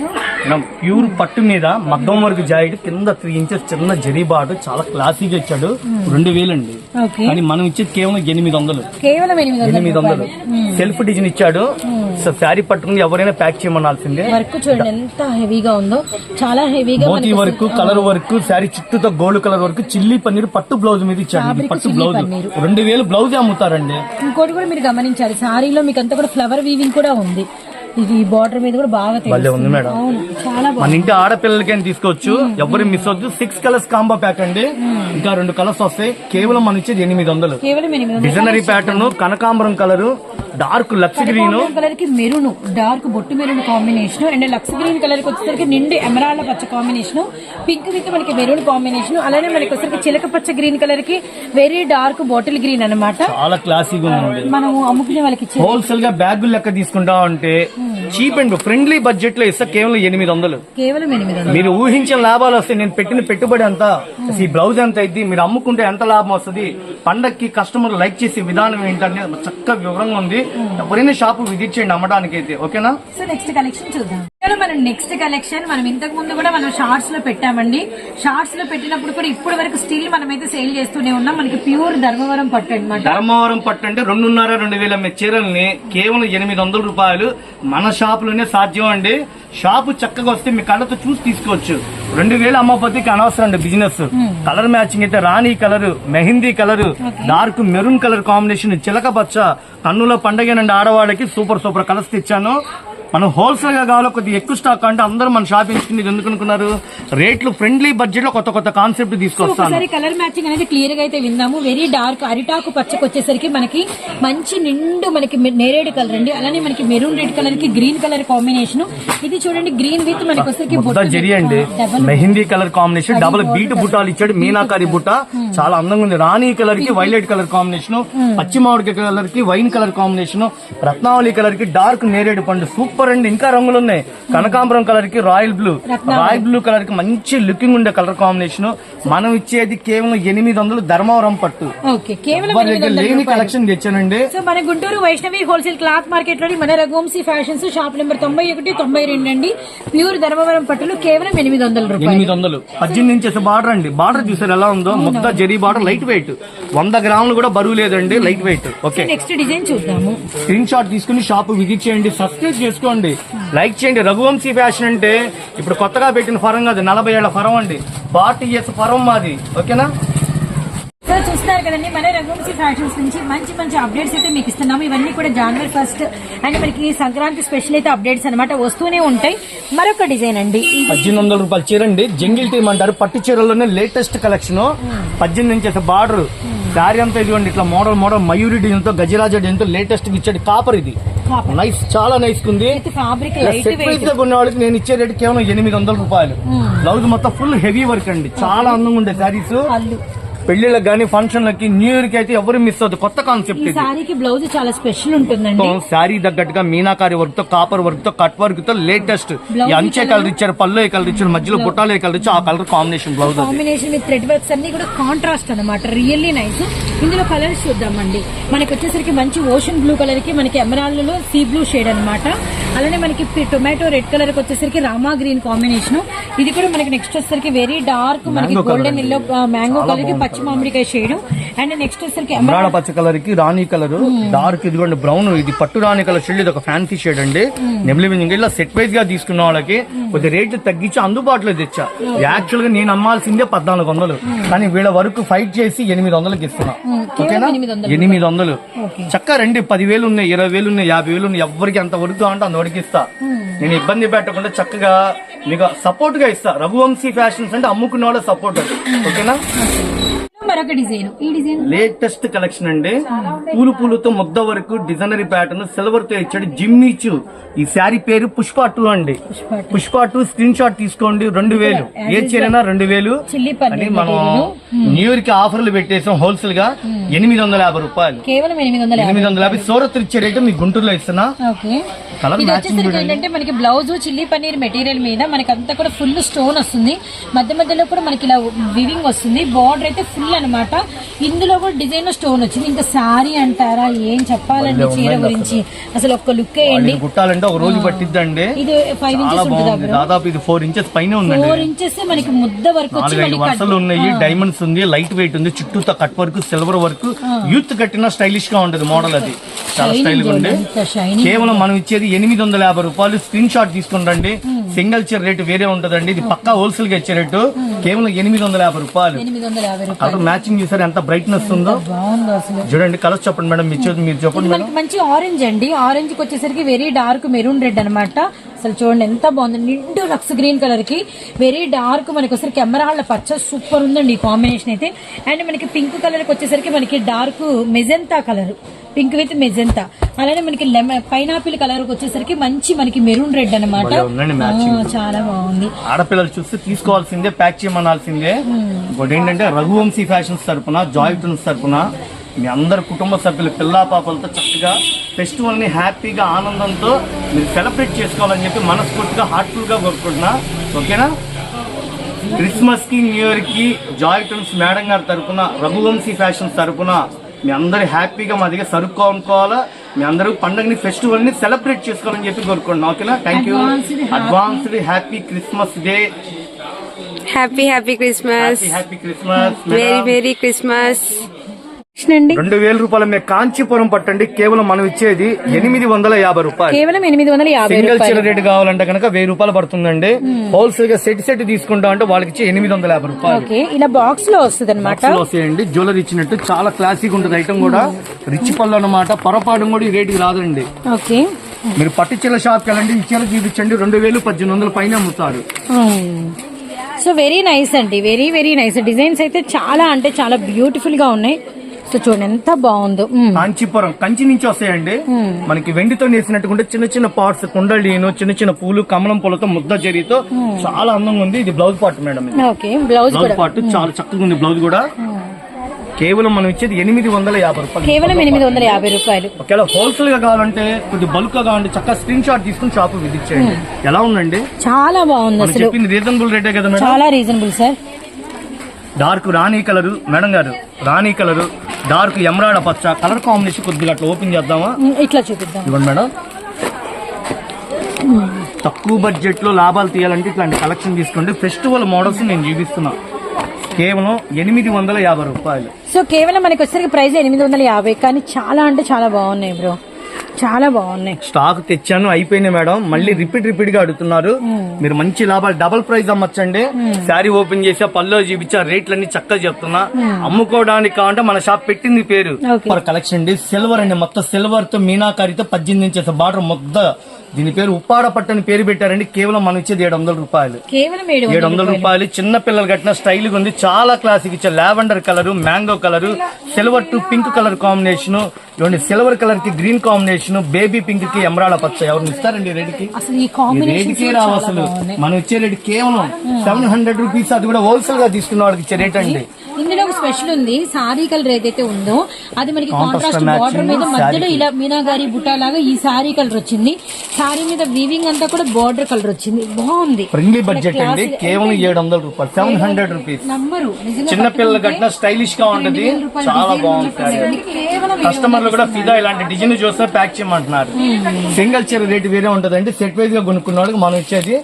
ప్యూర్ పట్టు మీద మగ్గం వరకు జాయిడ్ కింద త్రీ ఇంచెస్ చిన్న జరీ బాటు చాలా క్లాసీగా ఇచ్చాడు. రెండు వేలండి ఓకే కానీ మనం ఇచ్చేది కేవలం ఎనిమిది వందలు. కేవలం ఎనిమిది వందల సెల్ఫ్ డిజైన్ ఇచ్చాడు. సో శారీ పట్టుకుని ఎవరైనా ప్యాక్ చేయమనాల్సిందే. వర్క్ చూడండి ఎంత హెవీగా ఉందో. చాలా హెవీగా మోతీ వర్క్ కలర్ వర్క్ శారీ చుట్టూతో gold colour work chilli paneer పట్టు బ్లౌజ్ మీద ఇచ్చాడు. పట్టు బ్లౌజ్. రెండు వేలు బ్లౌజ్ అమ్ముతారండి? ఇంకోటి కూడా మీరు గమనించాలి. సారీలో మీకు అంతా కూడా ఫ్లవర్ వీవింగ్ కూడా ఉంది. ఇది బార్డర్ మీద కూడా బాగా. ఉంది మేడం. మన ఇంటి ఆడపిల్లలకైనా తీసుకోవచ్చు? ఎవరు మిస్ అవద్దు సిక్స్ కలర్స్ కాంబో ప్యాక్ అండి. ఇంకా రెండు కలర్స్ వస్తాయి. కేవలం మన ఇచ్చేది ఎనిమిది వందలు. కేవలం ఎనిమిది వందల. డిజైనరీ ప్యాటర్న్ కనకాంబరం కలర్ డార్క్ లక్స్ గ్రీన్ కలర్కి మెరూన్. డార్క్ బొట్టు maroon combination and Lux green కలర్కి వచ్చేసరికి నిండు ఎమరాల్డ్ పచ్చ కాంబినేషన్ పింక్ విత్ మనకి మెరూన్ కాంబినేషన్ అలానే మనకి వచ్చేసరికి చిలక పచ్చ గ్రీన్ కలర్కి వెరీ డార్క్ బాటిల్ గ్రీన్ అన్నమాట. చాలా క్లాసీగా ఉందండి మనం అమ్ముకునే వాళ్ళకి హోల్సేల్గా బ్యాగులు లెక్క తీసుకుంటా ఉంటే చీప్ అండ్ ఫ్రెండ్లీ బడ్జెట్లో ఇస్తా కేవలం ఎనిమిది వందలు. కేవలం ఎనిమిది వందలు. మీరు ఊహించిన లాభాలు వస్తాయి. నేను పెట్టిన పెట్టుబడి ఎంత ఈ బ్లౌజ్ ఎంత అయింది? మీరు అమ్ముకుంటే ఎంత లాభం వస్తుంది? పండక్కి కస్టమర్ లైక్ చేసే విధానం ఏంటంటే చక్కగా వివరంగా ఉంది. ఎవరైనా షాప్ విజిట్ చేయండి అమ్మడానికి అయితే ఓకేనా? సో నెక్స్ట్ కలెక్షన్ చూద్దాం. మనం నెక్స్ట్ కలెక్షన్ మనం ఇంతకు ముందు కూడా మనం షార్ట్స్లో పెట్టామండి. షార్ట్స్లో పెట్టినప్పుడు కూడా ఇప్పటి వరకు స్టిల్ మనమైతే సేల్ చేస్తూనే ఉన్నాం. మనకి ప్యూర్ ధర్మవరం పట్టు అనమాట ధర్మవరం పట్టు అంటే రెండున్నర రెండు వేల మె- చీరల్ని కేవలం ఎనిమిది వందల రూపాయలు మన షాప్లోనే సాధ్యం అండి. షాపు చక్కగా వస్తే మీ కళ్ళతో చూసి తీసుకోవచ్చు. రెండు వేల అమ్మపోతే అనవసరం అండి బిజినెస్ కలర్ మ్యాచింగ్ అయితే రాణి colour mehndi colour dark maroon colour combination చిలక పచ్చ కన్నుల పండగనండి ఆడవాళ్ళకి సూపర్ సూపర్ కలర్స్ తెచ్చాను. మనం హోల్సేల్గా కావాలో కొద్దిగా ఎక్కువ స్టాక్ అంటే అందరూ మన షాప్ ఎంచుకునేది ఎందుకు అనుకున్నారు? రేట్లు ఫ్రెండ్లీ బడ్జెట్లో కొత్త కొత్త కాన్సెప్ట్ తీసుకొస్తాను. కలర్ మ్యాచింగ్ అనేది క్లియర్గా అయితే విందాము వెరీ డార్క్ అరిటాకు పచ్చకు వచ్చేసరికి మనకి మంచి నిండు మనకి నేరేడు కలర్ అండి. అలానే మనకి మెరూన్ రెడ్ కలర్కి గ్రీన్ కలర్ కాంబినేషన్ ఇది చూడండి గ్రీన్ విత్ మనకి వచ్చేసరికి జరి అండి. Mehndi colour combination double beat బుట్టాలు ఇచ్చాడు మీనాకారి బుట్ట. చాలా అందంగా ఉంది. రాణి కలర్కి వైలెట్ కలర్ కాంబినేషన్ పచ్చి కలర్కి వైన్ కలర్ కాంబినేషన్ రత్నావళి కలర్కి డార్క్ నేరేడు పండు. సూపర్ అండి ఇంకా రంగులు ఉన్నాయి. కనకాంబరం కలర్కి రాయల్ బ్లూ రాయల్ బ్లూ కలర్కి మంచి లుకింగ్ ఉండే కలర్ కాంబినేషన్ మనం ఇచ్చేది కేవలం ఎనిమిది వందలు ధర్మవరం పట్టు. లేని. కలెక్షన్ తెచ్చానండి. సో మన గుంటూరు వైష్ణవి హోల్సేల్ క్లాత్ మార్కెట్లోని మన రఘువంశీ ఫ్యాషన్స్ షాప్ నెంబర్ తొంభై ఒకటి తొంభై రెండు అండి. ప్యూర్ ధర్మవరం పట్టులు కేవలం ఎనిమిది వందల రూపాయలు. ఎనిమిది వందలు. పద్దెనిమిది ఇంచెస్ బార్డర్ అండి. బార్డర్ చూసారు ఎలా ఉందో? ముద్ద జరీ బార్డర్ లైట్ వెయిట్ వంద గ్రాములు కూడా బరువు లేదండి light weight okay next design చూద్దాము. స్క్రీన్ షాట్ తీసుకుని షాప్ విజిట్ చేయండి సబ్స్క్రైబ్ చేసుకోండి. లైక్ చేయండి. రఘువంశీ ఫ్యాషన్ అంటే ఇప్పుడు కొత్తగా పెట్టిన ఫరం కాదు నలభై ఏళ్ళ ఫరం అండి. ఫార్టీ ఇయర్స్ ఫరం మాది. ఓకేనా చూస్తున్నారు కదండి మన రఘువంశీ ఫ్యాషన్స్ నుంచి మంచి మంచి అప్డేట్స్ అయితే మీకు ఇస్తున్నాము. ఇవన్నీ కూడా జనవరి ఫస్ట్ అండ్ మనకి సంక్రాంతి స్పెషల్ అయితే అప్డేట్స్ అన్నమాట వస్తూనే ఉంటాయి. మరొక డిజైన్ అండి. పద్దెనిమిది వందల రూపాయల చీర అండి. జంగిల్ టీమ్ అంటారు పట్టు చీరలోనే లేటెస్ట్ కలెక్షన్ పద్దెనిమిది ఇంచెస్ బార్డర్. శారీ అంతా ఇదిగోండి ఇట్లా మోడల్ మోడల్ మయూరి డిజైన్తో గజరాజ డిజైన్తో లేటెస్ట్ ఇచ్చాడు కాపర్ ఇది. నైస్ చాలా నైస్ ఉంది గా కొన్న వాళ్ళకి నేను ఇచ్చే రేట్ కేవలం ఎనిమిది వందల రూపాయలు. బ్లౌజ్ మొత్తం ఫుల్ హెవీ వర్క్ అండి. చాలా అందంగా ఉండే శారీస్. పెళ్ళిళ్ళకి కానీ ఫంక్షన్లకి న్యూ ఇయర్కి అయితే ఎవరు మిస్ అవుతుంది కొత్త కాన్సెప్ట్ ఈ సారీకి బ్లౌజ్ చాలా స్పెషల్ ఉంటుందండి. శారీ తగ్గట్టుగా మీనాకారి వర్క్తో కాపర్ వర్క్తో కట్ వర్క్తో లేటెస్ట్ అంచే కలర్ ఇచ్చారు పళ్ళు కలర్ ఇచ్చారు మధ్యలో బుట్టాలు కలర్ ఇచ్చారు ఆ colour combination blouse combination with thread works అన్ని కూడా కాంట్రాస్ట్ అన్నమాట. రియల్లీ నైస్ ఇందులో కలర్స్ చూద్దామండి. మనకి వచ్చేసరికి మంచి ఓషన్ బ్లూ కలర్కి మనకి ఎమరాల్డ్లో సీ బ్లూ షేడ్ అన్నమాట. అలానే మనకి టొమాటో రెడ్ కలర్కి వచ్చేసరికి రామా గ్రీన్ కాంబినేషన్ ఇది కూడా మనకి నెక్స్ట్ వచ్చేసరికి వెరీ డార్క్ మనకి గోల్డెన్. ఎల్లో మ్యాంగో కలర్కి పచ్చి మామిడికాయ షేడ్ అండ్ నెక్స్ట్ వచ్చేసరికి అమరాడ ఎమరాల్డ్ పచ్చ కలర్కి రాణి కలర్. డార్క్ ఇదిగోండి బ్రౌన్. ఇది పట్టు రాణి కలర్ షేడ్. ఇది ఒక ఫ్యాన్సీ షేడ్ అండి. నెమిలి వింజింగ్ ఇలా సెట్ వైజ్గా తీసుకున్న వాళ్ళకి కొద్ది రేట్లు తగ్గించి అందుబాటులో తెచ్చా. యాక్చువల్గా నేను అమ్మాల్సిందే పద్నాలుగు వందలు. కానీ వీళ్ళ వరకు ఫైట్ చేసి ఎనిమిది వందలకి ఇస్తున్నా. ఓకేనా? ఎనిమిది వందలు. చక్క రండి పదివేలు ఉన్నాయి ఇరవై వేలు ఉన్నాయి యాభై వేలు ఉన్నాయి ఎవరికి ఎంత వరకు అంటే అంత వరకు ఇస్తా. నేను ఇబ్బంది పెట్టకుండా చక్కగా మీకు సపోర్ట్గా ఇస్తా. రఘువంశీ ఫ్యాషన్స్ అంటే అమ్ముకున్న వాళ్ళ సపోర్ట్ అది. ఓకేనా? మరొక డిజైన్. ఈ డిజైన్ లేటెస్ట్ కలెక్షన్ అండి. పూలు పూలతో ముద్ద వరకు డిజైనరీ ప్యాటర్న్ సిల్వర్తో ఇచ్చాడు జిమ్మిచు ఈ శారీ పేరు పుష్ప టూ అండి. పుష్ప టూ. స్క్రీన్ షాట్ తీసుకోండి రెండు వేలు. ఏ చీరైనా రెండు వేలు. మనం. న్యూ ఇయర్కి ఆఫర్లు పెట్టేసాం హోల్సేల్గా ఎనిమిది వందల యాభై రూపాయలు. కేవలం ఎనిమిది వందల యాభై. సూరత్ ఇచ్చే రేటు మీకు గుంటూరులో ఇస్తున్నా. ఇది వచ్చేసరికి ఏంటంటే మనకి బ్లౌజ్ చిల్లీ పన్నీర్ మెటీరియల్ మీద మనకి అంతా కూడా ఫుల్ స్టోన్ వస్తుంది. మధ్య మధ్యలో కూడా మనకి ఇలా వివింగ్ వస్తుంది. బార్డర్ అయితే ఫుల్ అన్నమాట. ఇందులో కూడా డిజైన్ స్టోన్ వచ్చింది. ఇంకా సారీ అంటారా? ఏం చెప్పాలండి చీర గురించి? అసలు ఒక్క లుక్ వేయండి కుట్టాలంటే ఒక రోజు పట్టిద్దండి. ఇది ఫైవ్ ఇంచెస్ ఉంటుందా దాదాపు ఇది ఫోర్ ఇంచెస్ పైన ఉందండి. ఫోర్ ఇంచెస్ మనకి ముద్ద వరకు వరుసలు ఉన్నాయి. డైమండ్స్ ఉంది లైట్ వెయిట్ ఉంది చుట్టూతో cut work silver work youth కట్టిన స్టైలిష్గా ఉంటది మోడల్ అది. చాలా స్టైల్గా ఉంది కేవలం మనం ఇచ్చేది ఎనిమిది వందల యాభై రూపాయలు స్క్రీన్ షాట్ తీసుకుంటండి సింగిల్ చీర రేటు వేరే ఉంటదండి. ఇది పక్కా హోల్సేల్గా ఇచ్చే రేటు. కేవలం ఎనిమిది వందల యాభై రూపాయలు. కలర్ మ్యాచింగ్ చూసారు ఎంత బ్రైట్నెస్ ఉందో. చూడండి కలర్స్ చెప్పండి మేడం మీరు చెప్పండి మంచి ఆరెంజ్ అండి. ఆరెంజ్ వచ్చేసరికి వెరీ డార్క్ మెరూన్ రెడ్ అన్నమాట. అసలు చూడండి ఎంత బాగుంది. నిండు లక్స్ గ్రీన్ కలర్కి వెరీ డార్క్ మనకి వచ్చేసరికి ఎమరాళ్ళ పచ్చ సూపర్ ఉందండి ఈ కాంబినేషన్ అయితే. అండ్ మనకి పింక్ కలర్కి వచ్చేసరికి మనకి dark magenta colour pink with magenta అలానే మనకి లెమన్ పైనాపిల్ కలర్ వచ్చేసరికి మంచి మనకి మెరూన్ రెడ్ అనమాట. చాలా బాగుంది. ఆడపిల్లలు చూస్తే తీసుకోవాల్సిందే ప్యాక్ చేయమనాల్సిందే. ఇంకోటి ఏంటంటే రఘువంశీ ఫ్యాషన్స్ తరపున జాయ్ టూన్స్ తరపున మీ అందరు కుటుంబ సభ్యులు పిల్లా పాపలతో చక్కగా ఫెస్టివల్ని హ్యాపీగా ఆనందంతో మీరు సెలబ్రేట్ చేసుకోవాలని చెప్పి మనస్ఫూర్తిగా హార్ట్ఫుల్గా కోరుకుంటున్నా. ఓకేనా? క్రిస్మస్కి న్యూ ఇయర్కి జాయ్ టూన్స్ మేడం గారి తరపున రఘువంశీ ఫ్యాషన్స్ తరపున మీ అందరు హ్యాపీగా మా దగ్గర సరుకు కొనుక్కోవాలా? మీ అందరూ పండుగని ఫెస్టివల్ని సెలబ్రేట్ చేసుకోవాలని చెప్పి కోరుకుంటున్నాం. ఓకేనా? Thank you advanced happy Christmas day happy happy Christmas happy happy Christmas very very Christmas రెండు వేల రూపాయల మీద కాంచీపురం పట్టండి. కేవలం మనం ఇచ్చేది ఎనిమిది వందల యాభై రూపాయలు. కేవలం ఎనిమిది వందల యాభై సింగిల్ చీర రేట్ కావాలంటే కనుక వెయ్యి రూపాయలు పడుతుందండి. హోల్సేల్గా సెట్ సెట్ తీసుకుంటా అంటే వాళ్ళకి ఇచ్చి ఎనిమిది వందల యాభై రూపాయలు. ఇలా బాక్స్లో వస్తుంది అనమాట వస్తాయండి. జ్యువెలరీ ఇచ్చినట్టు చాలా క్లాసిక్ ఉంటుంది ఐటమ్ కూడా. రిచ్ పళ్ళు అనమాట పొరపాటు కూడా ఈ రేటుకి రాదండి. ఓకే. మీరు పట్టు చీర షాప్కి వెళ్ళండి. ఈ చీర చూపించండి. రెండు వేలు పద్దెనిమిది వందల పైన అమ్ముతారు. సో వెరీ నైస్ అండి. వెరీ వెరీ నైస్ డిజైన్స్ అయితే చాలా అంటే చాలా బ్యూటిఫుల్గా ఉన్నాయి. చూడండి ఎంత బాగుందో. కాంచీపురం కంచి నుంచి వస్తాయండి. మనకి వెండితో నేసినట్టుకుంటే చిన్న చిన్న పార్ట్స్ కుండలీను చిన్న చిన్న పూలు కమలం పూలతో ముద్ద జరీతో చాలా అందంగా ఉంది. ఇది blouse part madam blouse part చాలా చక్కగా ఉంది బ్లౌజ్ కూడా. కేవలం మనం ఇచ్చేది ఎనిమిది వందల యాభై రూపాయలు. కేవలం ఎనిమిది వందల యాభై రూపాయలు. ఒకవేళ హోల్సేల్గా కావాలంటే కొద్ది బల్క్గా కావాలంటే చక్కగా స్క్రీన్ షాట్ తీసుకుని షాప్ విజిట్ చేయండి. ఎలా ఉందండి? చాలా బాగుంది అసలు. రీజనబుల్ రేటే కదా చాలా రీజనబుల్ సార్ డార్క్ రాణి కలర్ మేడం గారు రాణి కలర్ డార్క్ ఎమరాడ పచ్చ కలర్ కాంబినేషన్ కొద్దిగా అట్లా ఓపెన్ చేద్దామా? ఇట్లా చూపిద్దాం. ఇవ్వండి మేడం. తక్కువ బడ్జెట్లో లాభాలు తీయాలంటే ఇట్లాంటి కలెక్షన్ తీసుకోండి. ఫెస్టివల్ మోడల్స్ నేను చూపిస్తున్నా. కేవలం ఎనిమిది వందల యాభై రూపాయలు. సో కేవలం మనకి వచ్చేసరికి ప్రైస్ ఎనిమిది వందల యాభై కానీ చాలా అంటే చాలా బాగున్నాయి బ్రో చాలా బాగున్నాయి. స్టాక్ తెచ్చాను అయిపోయినాయి మేడం. మళ్ళీ రిపీట్ రిపీట్గా అడుగుతున్నారు మీరు మంచి లాభాలు డబుల్ ప్రైస్ అమ్మచ్చండి. శారీ ఓపెన్ చేసా పల్లో చూపించా రేట్లన్నీ చక్కగా చెప్తున్నా. అమ్ముకోవడానికి కావాలంటే మన షాప్ పెట్టింది పేరు. కలెక్షన్ అండి. సిల్వర్ అండి. మొత్తం సిల్వర్తో మీనాకారితో పద్దెనిమిది ఇంచెస్ బార్డర్ మొత్త దీని పేరు ఉప్పాడ పట్టు అని పేరు పెట్టారండి. కేవలం మనం ఇచ్చేది ఏడు వందల రూపాయలు. కేవలం ఏడు వందల రూపాయలు. చిన్న పిల్లలు కట్టిన స్టైల్గా ఉంది. చాలా క్లాసిక్ ఇచ్చే lavender colour mango colour silver to pink colour combination ఇవ్వండి సిల్వర్ కలర్కి గ్రీన్ కాంబినేషన్ బేబీ పింక్కి ఎమరాడ పచ్చ. ఎవరిని ఇస్తారండి రెడ్కి రేటుకే రావు అసలు. మనం ఇచ్చే రేట్ కేవలం సెవెన్ హండ్రెడ్ రూపీస్ అది కూడా హోల్సేల్గా తీసుకున్న వాళ్ళకి ఇచ్చే రేట్ అండి. ఇందులో ఒక స్పెషల్ ఉంది. సారీ కలర్ ఏదైతే ఉందో అది మనకి కాంట్రాస్ట్ బార్డర్ మీద మధ్యలో. ఇలా మీనాగారి బుట్ట లాగా ఈ సారీ కలర్ వచ్చింది. సారీ మీద వీవింగ్ అంతా కూడా బార్డర్ కలర్ వచ్చింది. బాగుంది. ఫ్రెండ్లీ బడ్జెట్ అండి. కేవలం ఏడు వందల రూపాయలు. సెవెన్ హండ్రెడ్ రూపీస్ నంబరు చిన్న పిల్లలు కట్టిన స్టైలిష్గా ఉంటది. చాలా బాగుంటుంది కస్టమర్లు కూడా ఫిదా ఇలాంటి డిజైన్ చూస్తే ప్యాక్ చేయమంటున్నారు. సింగిల్ చీర రేట్ వేరే ఉంటదండి. సెట్ వైజ్గా కొనుక్కున్న వాళ్ళకి మనం ఇచ్చేది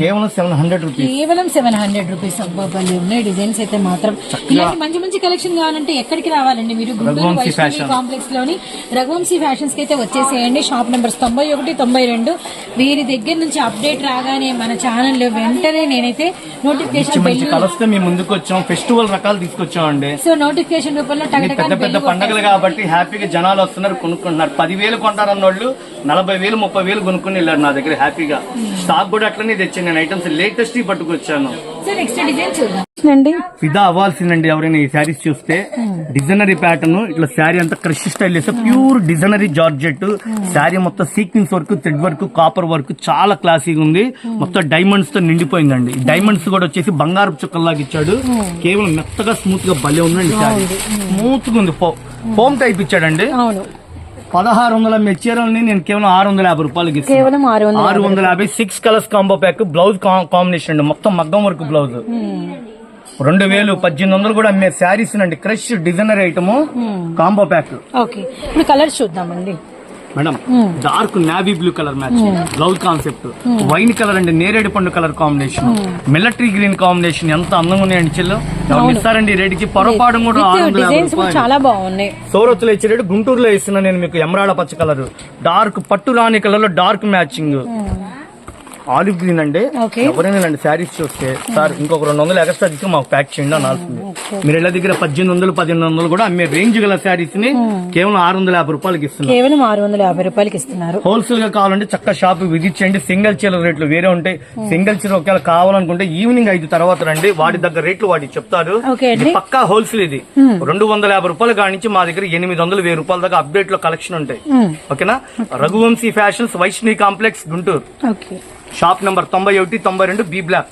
కేవలం సెవెన్ హండ్రెడ్ రూపీస్ కేవలం సెవెన్ హండ్రెడ్ రూపీస్ అబ్బాయి ఉన్నాయి డిజైన్స్ అయితే మాత్రం. ఇలాంటి మంచి మంచి కలెక్షన్ కావాలంటే ఎక్కడికి రావాలండి? మీరు గుంటూరు వైష్ణవి. కాంప్లెక్స్లోని రఘువంశీ ఫ్యాషన్స్కి అయితే వచ్చేసేయండి. షాప్ నెంబర్స్ తొంభై ఒకటి తొంభై రెండు. వీరి దగ్గర నుంచి అప్డేట్ రాగానే మన ఛానల్లో వెంటనే నేనైతే నోటిఫికేషన్ బెల్ మేము ముందుకు వచ్చాం ఫెస్టివల్ రకాలు తీసుకొచ్చామండి. సో నోటిఫికేషన్ రూపంలో పెద్ద పెద్ద పండగలు కాబట్టి హ్యాపీగా జనాలు వస్తున్నారు కొనుక్కుంటున్నారు. పదివేలు కొంటారన్న వాళ్ళు నలభై వేలు ముప్పై వేలు కొనుక్కుని వెళ్ళారు నా దగ్గర హ్యాపీగా. స్టాక్ కూడా అట్లనే తెచ్చాను. నేను ఐటమ్స్ లేటెస్ట్ పట్టుకొచ్చాను. సో నెక్స్ట్ డిజైన్ చూద్దాం. అండి ఫిదా అవ్వాల్సిందండి ఎవరైనా ఈ శారీస్ చూస్తే. డిజైనరీ ప్యాటర్న్ ఇట్లా శారీ అంతా క్రష్ స్టైల్ చేస్తే ప్యూర్ డిజైనరీ జార్జెట్. శారీ మొత్తం sequence work thread work copper work చాలా క్లాసీగా ఉంది. మొత్తం డైమండ్స్తో నిండిపోయిందండి. డైమండ్స్ కూడా వచ్చేసి బంగారు చుక్కల్లాగా ఇచ్చాడు. కేవలం మెత్తగా స్మూత్గా భలే ఉందండి శారీ. స్మూత్గా ఉంది. ఫోమ్ టైప్ ఇచ్చాడండి. పదహారు వందల మెచ్చీరల్ని నేను కేవలం ఆరు వందల యాభై రూపాయలకి. కేవలం ఆరు వందల ఆరు వందల యాభై six colours combo pack blouse combination అండి. మొత్తం మగ్గం వర్క్ బ్లౌజ్ రెండు వేలు పద్దెనిమిది వందలు కూడా అమ్మే శారీస్ అండి crush designer item combo pack. Okay. ఇప్పుడు కలర్స్ చూద్దామండి. Madam dark navy blue colour match. Blouse concept. Wine colour అండి నేరేడు పండు colour combination. Military green combination ఎంత అందంగా ఉన్నాయండి చెల్లు. ఇస్తారండి ఈ రేటుకి? పొరపాటు కూడా చాలా బాగున్నాయి. సౌరత్తులు ఇచ్చే రేటు గుంటూరులో ఇస్తున్నా నేను మీకు ఎమరాడ పచ్చ కలర్. డార్క్ పట్టు రాణి కలర్లో డార్క్ మ్యాచింగ్. ఆలివ్ గ్రీన్ అండి. ఎవరైనా అండి శారీస్ చూస్తే సార్ ఇంకొక రెండు వందలు ఎక్స్ట్రా తీసుకుని మాకు ప్యాక్ చేయండి అనాల్సింది. మీరు ఇళ్ళ దగ్గర పద్దెనిమిది వందలు పదిహేను వందలు కూడా అమ్మే రేంజ్ గల శారీస్ని కేవలం ఆరు వందల యాభై రూపాయలకి ఇస్తున్నాం కేవలం ఆరు వందల యాభై రూపాయలకి ఇస్తున్నారు. హోల్సేల్గా కావాలంటే చక్క షాప్ విజిట్ చేయండి. సింగిల్ చీర రేట్లు వేరే ఉంటాయి. సింగిల్ చీర ఒకవేళ కావాలనుకుంటే ఈవినింగ్ ఐదు తర్వాత రండి. వాటి దగ్గర రేట్లు వాటికి చెప్తారు. పక్కా హోల్సేల్ ఇది. రెండు వందల యాభై రూపాయల కాడి నుంచి మా దగ్గర ఎనిమిది వందలు వెయ్యి రూపాయల దాకా అప్డేట్లో కలెక్షన్ ఉంటాయి. ఓకేనా? Raghuvanshi fashions Vaishnavi complex Guntur. Okay. Shop number తొంభై ఒకటి తొంభై రెండు బి బ్లాక్.